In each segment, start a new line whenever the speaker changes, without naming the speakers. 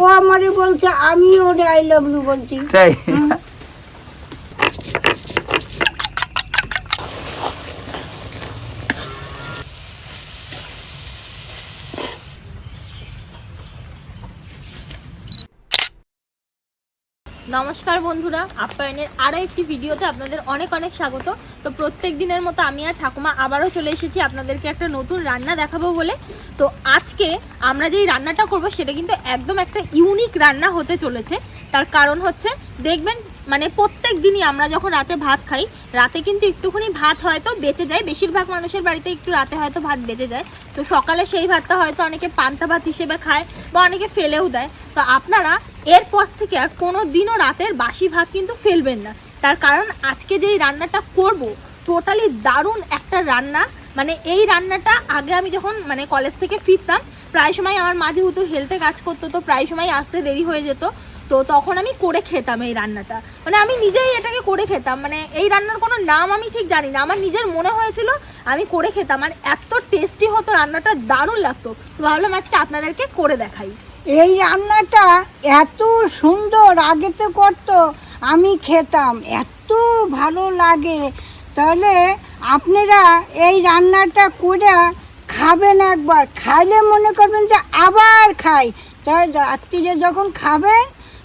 ও আমারে বলছে আমি ওরে আই লাভ ইউ বলছি।
তাই?
নমস্কার বন্ধুরা, আপ্যায়নের আরও একটি ভিডিওতে আপনাদের অনেক অনেক স্বাগত। তো প্রত্যেক দিনের মতো আমি আর ঠাকুমা আবারও চলে এসেছি আপনাদেরকে একটা নতুন রান্না দেখাবো বলে। তো আজকে আমরা যেই রান্নাটা করব সেটা কিন্তু একদম একটা ইউনিক রান্না হতে চলেছে। তার কারণ হচ্ছে, দেখবেন মানে প্রত্যেক দিনই আমরা যখন রাতে ভাত খাই, রাতে কিন্তু একটুখানি ভাত হয়তো বেঁচে যায়। বেশিরভাগ মানুষের বাড়িতে একটু রাতে হয়তো ভাত বেঁচে যায়। তো সকালে সেই ভাতটা হয়তো অনেকে পান্তা ভাত হিসেবে খায় বা অনেকে ফেলেও দেয়। তো আপনারা এরপর থেকে আর কোনো দিনও রাতের বাসি ভাত কিন্তু ফেলবেন না। তার কারণ আজকে যেই রান্নাটা করব টোটালি দারুণ একটা রান্না। মানে এই রান্নাটা আগে আমি যখন মানে কলেজ থেকে ফিরতাম, প্রায় সময় আমার মা যেহেতু হেলথে কাজ করতো, তো প্রায় সময় আসতে দেরি হয়ে যেত। তো তখন আমি করে খেতাম এই রান্নাটা। মানে আমি নিজেই এটাকে করে খেতাম। মানে এই রান্নার কোনো নাম আমি ঠিক জানি না। আমার নিজের মনে হয়েছিল আমি করে খেতাম। আর এত টেস্টি হতো রান্নাটা, দারুণ লাগতো। তো ভাবলাম আজকে আপনাদেরকে করে দেখাই।
এই রান্নাটা এত সুন্দর, আগে তো করতো, আমি খেতাম, এত ভালো লাগে। তাহলে আপনারা এই রান্নাটা করে খাবেন একবার। খাইলে মনে করবেন যে আবার খাই। তাই রাত্রিরে যখন খাবেন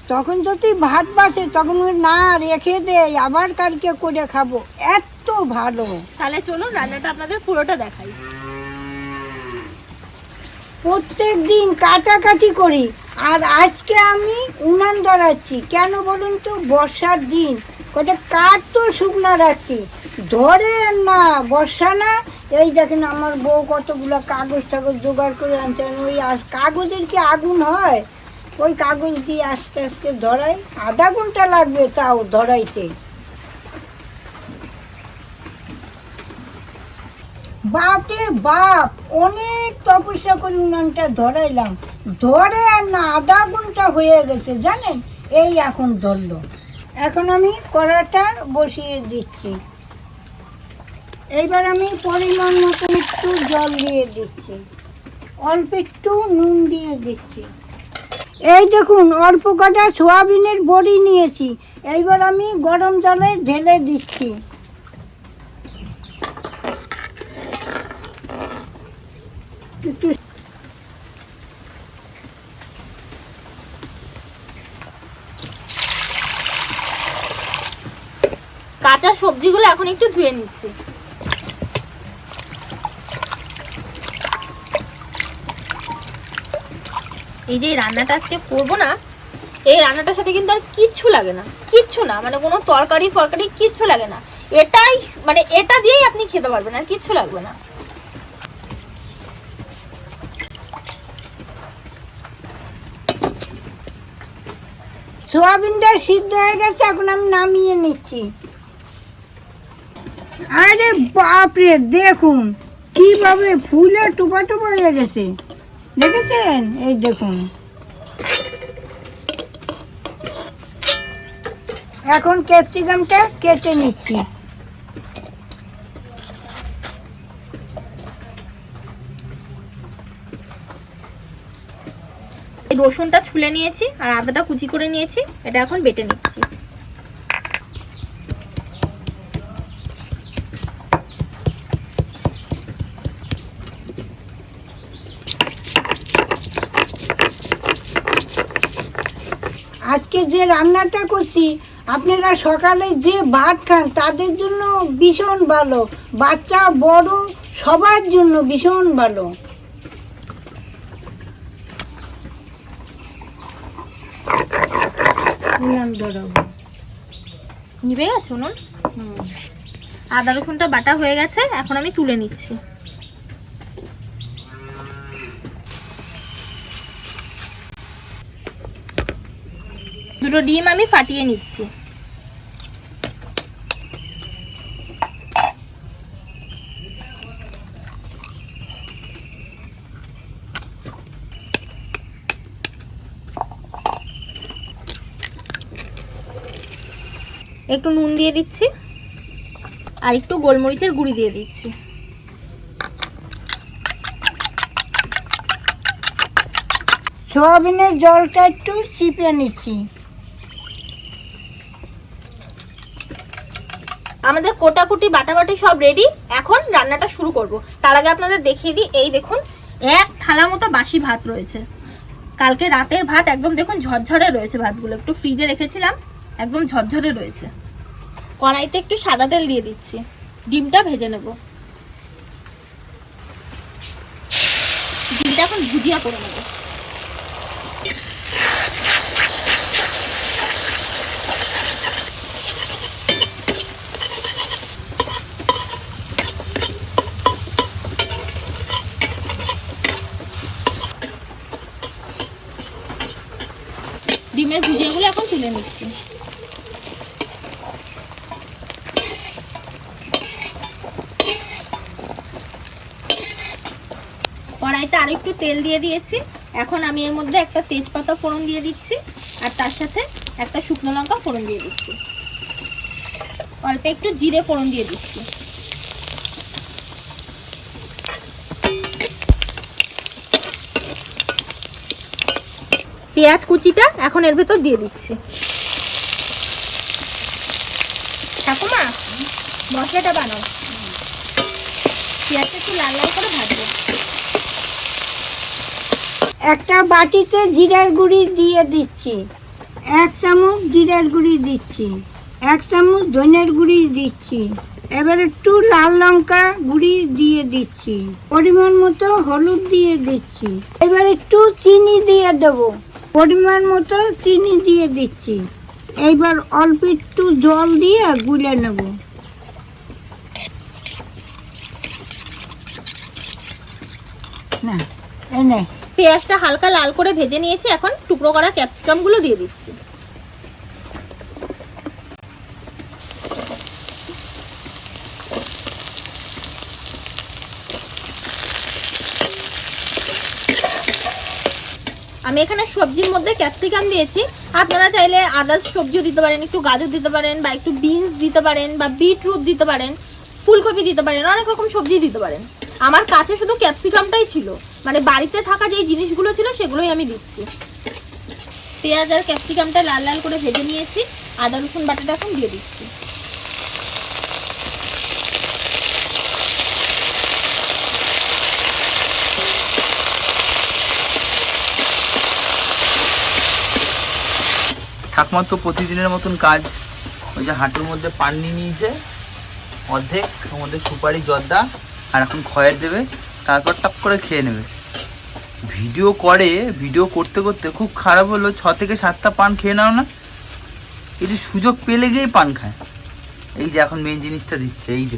তখন যদি ভাত বাসে, তখন না, রেখে দেয় আবার কালকে করে খাব। এত ভালো।
তাহলে চলুন, রান্নাটা আপনাদের পুরোটা দেখাই।
প্রত্যেক দিন কাটাকাটি করি। আর আজকে আমি উনান ধরাচ্ছি। কেন বলুন তো? বর্ষার দিন। কটা কাঠ তো শুকনো রাখছি। ধরে না, বর্ষা না। এই দেখেন আমার বউ কতগুলো কাগজ টাগজ জোগাড় করে আনছেন ওই কাগজের কি আগুন হয়? ওই কাগজ দিয়ে আস্তে আস্তে ধরাই। আধা ঘণ্টা লাগবে তাও ধরাইতে। বাপরে বাপ, অনেক তপস্যা করে উনানটা ধরাইলাম। ধরে আর না, আধা ঘণ্টা হয়ে গেছে, জানেন? এই এখন ধরলো। এখন আমি কড়াটা বসিয়ে দিচ্ছি। এইবার আমি পরিমাণ মতো একটু জল দিয়ে দিচ্ছি। অল্প একটু নুন দিয়ে দিচ্ছি। এই দেখুন, অল্প কটা সোয়াবিনের বড়ি নিয়েছি। এইবার আমি গরম জলে ঢেলে দিচ্ছি।
কাঁচা সবজিগুলো এখন একটু ধুয়ে নিচ্ছি। এই যে রান্নাটা আজকে করব না, এই রান্নাটার সাথে কিন্তু আর কিচ্ছু লাগে না, কিচ্ছু না মানে কোনো তরকারি ফরকারি কিচ্ছু লাগে না। এটাই মানে এটা দিয়েই আপনি খেতে পারবেন, আর কিচ্ছু লাগবে না।
সোয়াবিনটা সিদ্ধ হয়ে গেছে, এখন আমি নামিয়ে নিচ্ছি। আরে বাপরে, দেখুন, কীভাবে ফুলে টুপা টুপা হয়ে গেছে। দেখেছেন? এই দেখুন। এখন ক্যাপসিকামটা কেটে নিচ্ছি।
রসুনটা ছুলে নিয়েছি আর আদাটা কুচি করে নিয়েছি, এটা এখন বেটে নিচ্ছি।
আজকে যে রান্নাটা করছি, আপনারা সকালে যে ভাত খান, তাদের জন্য ভীষণ ভালো। বাচ্চা, বড়, সবার জন্য ভীষণ ভালো। উনান।
নিভে গেছে উনুন আদা রসুনটা বাটা হয়ে গেছে, এখন আমি তুলে নিচ্ছি। দুটো ডিম আমি ফাটিয়ে নিচ্ছি। একটু নুন দিয়ে দিচ্ছি আর একটু গোলমরিচের গুঁড়ি দিয়ে দিচ্ছি।
সোয়াবিনের জলটা একটু চিপে নিচ্ছি।
আমাদের কোটাকুটি বাটাবাটি সব রেডি এখন রান্নাটা শুরু করব। তার আগে আপনাদের দেখিয়ে দিই এই দেখুন এক থালা মতো বাসি ভাত রয়েছে। কালকে রাতের ভাত একদম দেখুন ঝরঝরে রয়েছে ভাতগুলো। একটু ফ্রিজে রেখেছিলাম। একদম ঝরঝরে রয়েছে। কড়াইতে একটু সাদা তেল দিয়ে দিচ্ছি। ডিমটা ভেজে নেব। ডিমটা এখন ভুজিয়া করে নেব। ডিমের ভুজিয়াগুলো এখন তুলে নিচ্ছি। কড়াইতে আর একটু তেল দিয়ে দিয়েছি। এখন আমি এর মধ্যে একটা তেজপাতা ফোড়ন দিয়ে দিচ্ছি, আর তার সাথে একটা শুকনো লঙ্কা ফোড়ন দিয়ে দিচ্ছি। অল্প একটু জিরে ফোড়ন দিয়ে দিচ্ছি। পেঁয়াজ কুচিটা এখন এর ভেতর দিয়ে দিচ্ছি। ঠাকুমা, মশলাটা বানাও। পেঁয়াজটা একটু লাল লাল করে ভাজবো।
একটা বাটিতে জিরার গুঁড়ি দিয়ে দিচ্ছি। এক চামচ জিরার গুঁড়ি দিচ্ছি। এক চামচ ধনের গুঁড়ি দিচ্ছি। এবার একটু লাল লঙ্কা গুঁড়ি দিয়ে দিচ্ছি। পরিমাণ মতো হলুদ দিয়ে দিচ্ছি। এবার একটু চিনি দিয়ে দেবো। পরিমাণ মতো চিনি দিয়ে দিচ্ছি। এইবার অল্প একটু জল দিয়ে গুলে নেব। না এনে
পেঁয়াজটা হালকা লাল করে ভেজে নিয়েছি, এখন টুকরো করা ক্যাপসিকামগুলো দিয়ে দিচ্ছি। আমি এখানে সবজির মধ্যে ক্যাপসিকাম দিয়েছি। আপনারা চাইলে আদার্স সবজিও দিতে পারেন, একটু গাজর দিতে পারেন, বা একটু বিনস দিতে পারেন, বা বিটরুট দিতে পারেন, ফুলকপি দিতে পারেন, অনেক রকম সবজি দিতে পারেন। আমার কাছে শুধু ক্যাপসিকামটাই ছিল। মানে বাড়িতে থাকা যে জিনিসগুলো ছিল সেগুলোই আমি দিচ্ছি। পেঁয়াজ আর ক্যাপসিকামটা লাল লাল করে ভেজে নিয়েছি। আদা, রসুন, বাটাটা এখন দিয়ে দিচ্ছি।
ঠাকুমার তো প্রতিদিনের মতন কাজ। ওই যে হাঁটুর মধ্যে পান নিয়ে নিয়েছে। অর্ধেক মধ্যে সুপারি, জর্দা। আর এখন খয়ের দেবে তারপর টপ করে খেয়ে নেবে। ভিডিও করে ভিডিও করতে করতে খুব খারাপ হলো ছ থেকে সাতটা পান খেয়ে নাও না। এই যে সুযোগ পেলে গিয়েই পান খায়। এই যে এখন মেন জিনিসটা দিচ্ছে এই যে।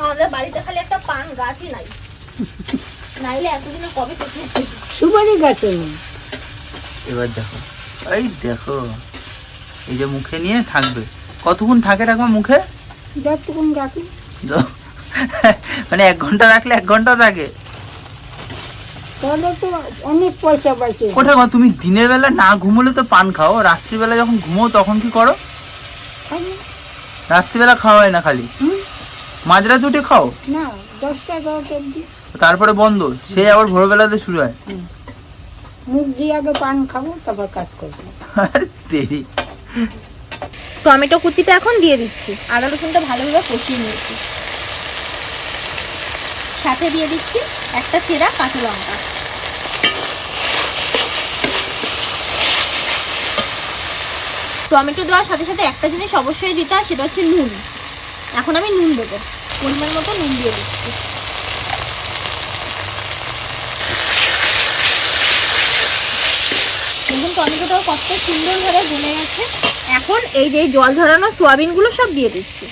আমাদের বাড়িতে খালি একটা পান গাছই নাই। নাইলে এতদিনে কবে
সুপারি গাছে
এবার দেখো। এই দেখো এই যে মুখে নিয়ে থাকবে। কতক্ষণ থাকে রাখো মুখে?
যতক্ষণ গাছে।
দ- মানে এক ঘণ্টা রাখলে এক ঘণ্টা থাকে।
তাহলে তো অনেক পয়সা পাইছে
কোথায় তুমি দিনের বেলা না ঘুমোলে তো পান খাও রাত্রিবেলা যখন ঘুমো তখন কি করো? রাত্রিবেলা খাওয়া হয় না খালি?
হুম?
মাঝরাত উঠে খাও?
না দশটা এগারোটা অব্দি
তারপরে বন্ধ সে আবার ভোরবেলাতে শুরু হয়।
মুখ দিয়ে আগে পান খাব তারপর কাজ করব।
আরে দেরি।
টমেটো কুচিটা এখন দিয়ে দিচ্ছি আদা রসুনটা ভালোভাবে কষিয়ে নিয়েছি। সাথে দিয়ে দিচ্ছি একটা চেরা কাঁচা লঙ্কা। টমেটো দেওয়ার সাথে সাথে একটা জিনিস অবশ্যই দিতে হয়, সেটা হচ্ছে নুন। এখন আমি নুন দেবো। পরিমাণ মতো নুন দিয়ে দিচ্ছি। দেখুন, টমেটোটাও কত সুন্দরভাবে গলে গেছে। এখন এই যে জল ঝরানো সোয়াবিনগুলো সব দিয়ে দিচ্ছি।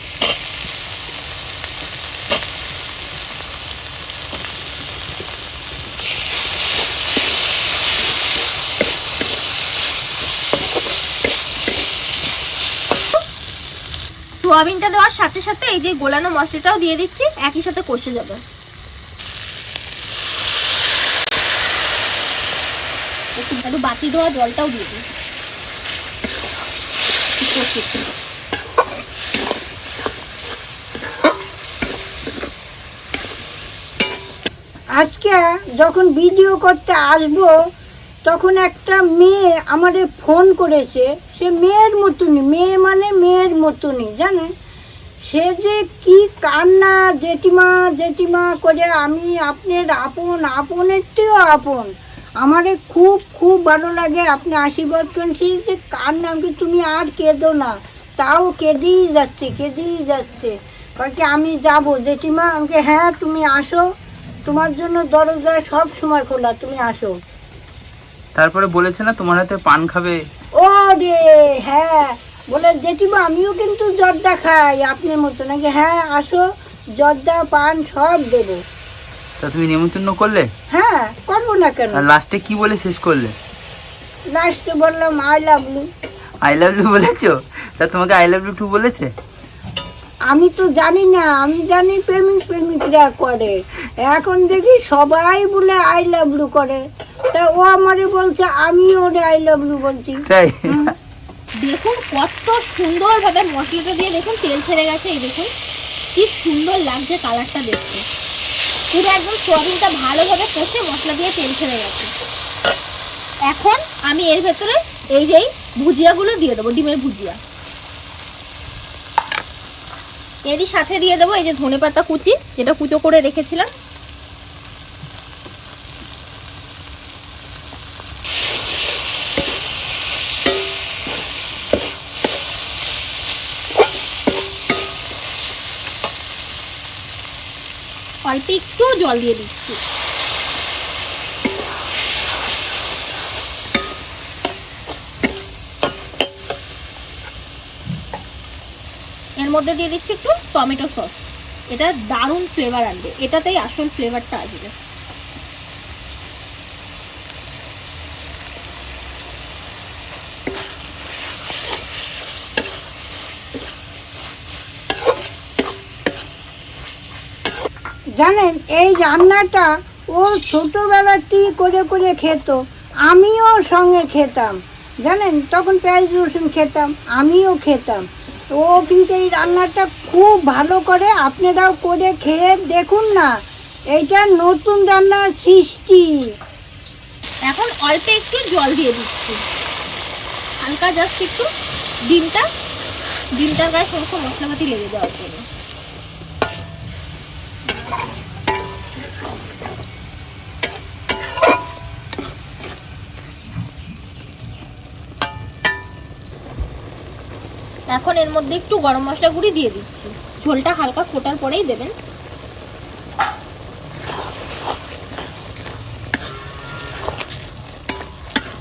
সোয়াবিনটা দেওয়ার সাথে সাথে এই যে গোলানো মশলাটাও দিয়ে দিচ্ছি, একই সাথে কষে যাবে। বাতি দেওয়া জলটাও দিয়ে দিই
আজকে যখন ভিডিও করতে আসব তখন একটা মেয়ে আমারে ফোন করেছে সে মেয়ের মতনই মেয়ে মানে মেয়ের মতনই জানেন? সে যে কি কান্না জেঠিমা জেঠিমা করে আমি আপনার আপন আপনের চেয়েও আপন। আমারে খুব খুব ভালো লাগে আপনি আশীর্বাদ করেন। সে যে কান্না আমি বলি, তুমি আর কেঁদো না তাও কেঁদেই যাচ্ছে কেঁদেই যাচ্ছে। কাকে আমি যাব। জেঠিমা আমাকে হ্যাঁ তুমি আসো তোমার জন্য দরজা সব সময় খোলা তুমি আসো।
তারপরে বলেছে না তোমার হাতে পান খাবে?
ও রে হ্যাঁ। বলে জেঠিমা আমিও কিন্তু জর্দা খাই আপনার মতো। নাকি হ্যাঁ আসো জর্দা পান সব দেবো।
তা তুমি নেমন্তন্ন করলে?
হ্যাঁ করব না কেন?
আর লাস্টে কি বলে শেষ করলে?
লাস্টে বললাম I love you.
I love you বলেছ? তা তোমাকে আই লাভ ইউ টু বলেছে?
আমি তো জানি না আমি জানি প্রেমিক প্রেমিকরা করে। এখন দেখি সবাই বলে আই লাভ ইউ করে। তা ও আমারে বলছে আমি ওরে আই লাভ ইউ বলছি।
তাই?
দেখুন কত সুন্দরভাবে মশলাটা দিয়ে দেখুন তেল ছেড়ে গেছে এই দেখুন। কি সুন্দর লাগছে কালারটা দেখতে। পুরো একদম সোয়াবিনটা ভালোভাবে কষে মশলা দিয়ে তেল ছেড়ে গেছে। এখন আমি এর ভেতরে এই যে এই ভুজিয়াগুলো দিয়ে দেবো ডিমের ভুজিয়া। এরই সাথে দিয়ে দেবো এই যে ধনে পাতা কুচি যেটা কুচো করে রেখেছিলাম। একটু জল দিয়ে দিচ্ছি। এর মধ্যে দিয়ে দিচ্ছি একটু টমেটো সস। এটা দারুণ ফ্লেভার আনবে। এটাতেই আসল ফ্লেভারটা আসবে।
জানেন, এই রান্নাটা ও ছোটোবেলাতেই করে করে খেত। আমিও সঙ্গে খেতাম। জানেন, তখন পেঁয়াজ রসুন খেতাম, আমিও খেতাম। ও কিন্তু এই রান্নাটা খুব ভালো করে আপনারাও করে খেয়ে দেখুন না, এইটা নতুন রান্নার সৃষ্টি।
এখন অল্প একটু জল দিয়ে দিচ্ছি। হালকা জাস্ট একটু ডিমটা, ডিমটার গায়ে সমস্ত মশলাপাতি লেগে যাওয়ার জন্য। এখন এর মধ্যে একটু গরম মশলা গুঁড়ি দিয়ে দিচ্ছি। ঝোলটা হালকা ফোটার পরেই দেবেন।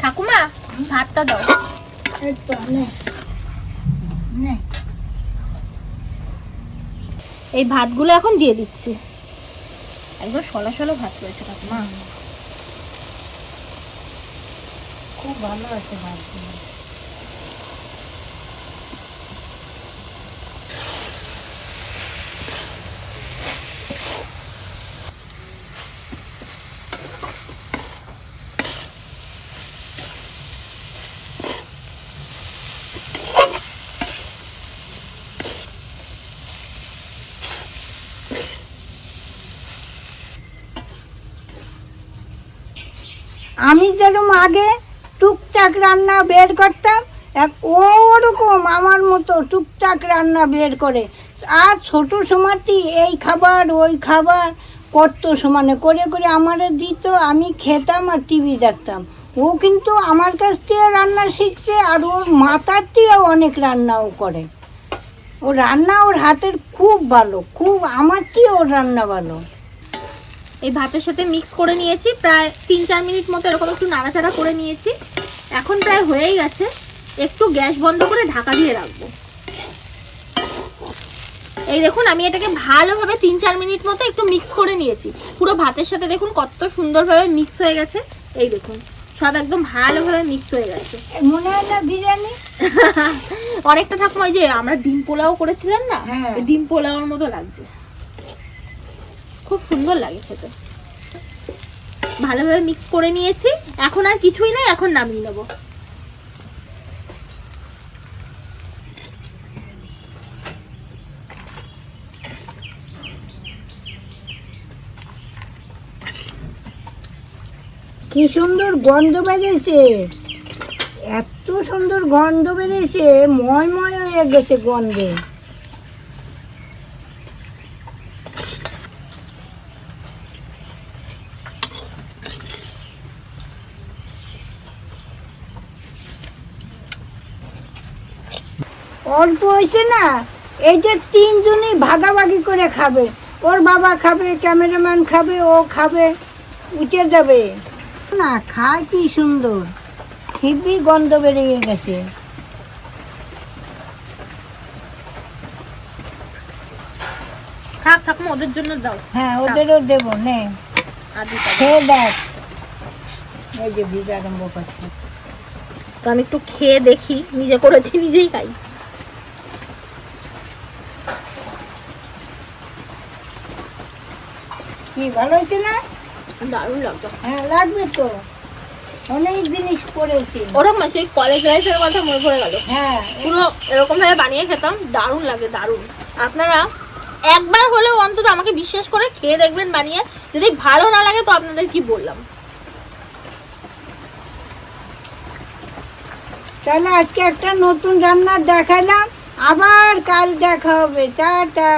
ঠাকুমা ভাতটা দাও।
এই
ভাতগুলো এখন দিয়ে দিচ্ছি। একদম সলা সলা ভাত রয়েছে কাকিমা
খুব ভালো আছে ভাতগুলো আমি যেরকম আগে টুকটাক রান্না বের করতাম, এক- ওরকম আমার মতো টুকটাক রান্না বের করে। আর ছোট সময়টি এই খাবার, ওই খাবার করতো সমানে, করে করে আমারে দিত, আমি খেতাম আর টিভি দেখতাম। ও কিন্তু আমার কাছ থেকে রান্না শিখছে আর ওর মাথার দিয়েও অনেক রান্নাও করে। ও রান্না ওর হাতের খুব ভালো, খুব আমার চেয়ে ওর রান্না ভালো।
এই ভাতের সাথে মিক্স করে নিয়েছি প্রায় তিন চার মিনিট মতো এরকম একটু নাড়াচাড়া করে নিয়েছি। এখন প্রায় হয়েই গেছে একটু গ্যাস বন্ধ করে ঢাকা দিয়ে রাখব। এই দেখুন আমি এটাকে ভালোভাবে তিন চার মিনিট মতো একটু মিক্স করে নিয়েছি। পুরো ভাতের সাথে দেখুন কত সুন্দরভাবে মিক্স হয়ে গেছে। এই দেখুন সব একদম ভালোভাবে মিক্স হয়ে গেছে।
মনে হয় না বিরিয়ানি?
অনেকটা ঠাকুমা ওই যে আমরা ডিম পোলাও করেছিলাম না?
হ্যাঁ।
ডিম পোলাওর মতো লাগছে। খুব সুন্দর লাগে খেতে। ভালোভাবে মিক্স করে নিয়েছি। এখন আর কিছুই নাই, এখন নামিয়ে নেব।
কি সুন্দর গন্ধ বেরিয়েছে। এত সুন্দর গন্ধ বেরিয়েছে, ময় ময় হয়ে গেছে গন্ধে। অল্প হয়েছে না এই যে তিনজনই ভাগাভাগি করে খাবে। ওর বাবা খাবে ক্যামেরাম্যান খাবে ও খাবে উঠে যাবে। না খায় কি সুন্দর। হিবি গন্ধ বেরিয়ে গেছে।
ঠাকুমা ওদের জন্য দাও।
হ্যাঁ ওদেরও দেবো নে। খেয়ে দেখ। এই যে বীজ আরম্ভ করছে।
তো আমি একটু খেয়ে দেখি নিজে করেছি নিজেই খাই।
কি ভালো হয়েছে না?
দারুণ লাগতো
হ্যাঁ লাগবে তো। অনেক জিনিস করেছি
ওরকম সেই কলেজ লাইফের কথা মনে পড়ে গেল।
হ্যাঁ।
পুরো এরকম ভাবে বানিয়ে খেতাম দারুণ লাগে দারুণ। আপনারা একবার হলেও অন্তত আমাকে বিশ্বাস করে খেয়ে দেখবেন বানিয়ে। যদি ভালো না লাগে তো আপনাদের কি বললাম?
তাহলে আজকে একটা নতুন রান্না দেখালাম। আবার কাল দেখা হবে। টাটা।